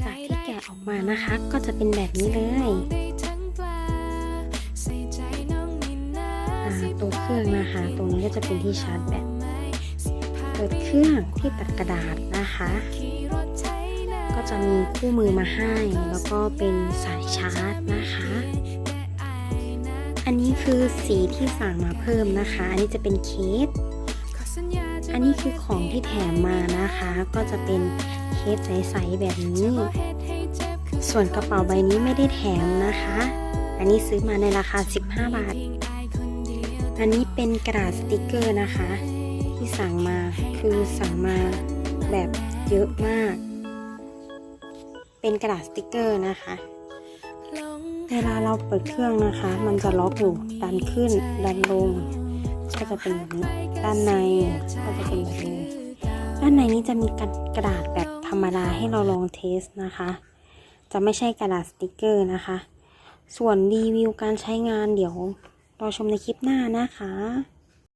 จากที่แกะออกมานะคะ ก็จะเป็นแบบนี้เลยอ่าตัวเครื่องนะคะ ตรงนี้ก็จะเป็นที่ชาร์จแบตเปิดเครื่องที่ตัดกระดาษนะคะ ก็จะมีคู่มือมาให้ แล้วก็เป็นสายชาร์จนะคะ อันนี้คือสีที่สั่งมาเพิ่มนะคะ อันนี้จะเป็นเคสอันนี้คือของที่แถมมานะคะ ก็จะเป็น เคสใสๆแบบนี้ ส่วนกระเป๋าใบนี้ไม่ได้แถมนะคะ อันนี้ซื้อมาในราคา 15 บาท อันนี้เป็นกระดาษสติกเกอร์นะคะ ที่สั่งมาคือสั่งมาแบบเยอะมาก เป็นกระดาษสติกเกอร์นะคะเวลาเราเปิดเครื่องนะคะ มันจะล็อกอยู่ดันขึ้นดันลง ก็จะเป็นแบบนี้ด้านในก็จะเป็นแบบนี้ด้านในนี้จะมีกระดาษ รมดาให้เราลองเทสนะคะ จะไม่ใช่กระดาษสติกเกอร์นะคะ ส่วนรีวิวการใช้งานเดี๋ยวรอชมในคลิปหน้านะคะ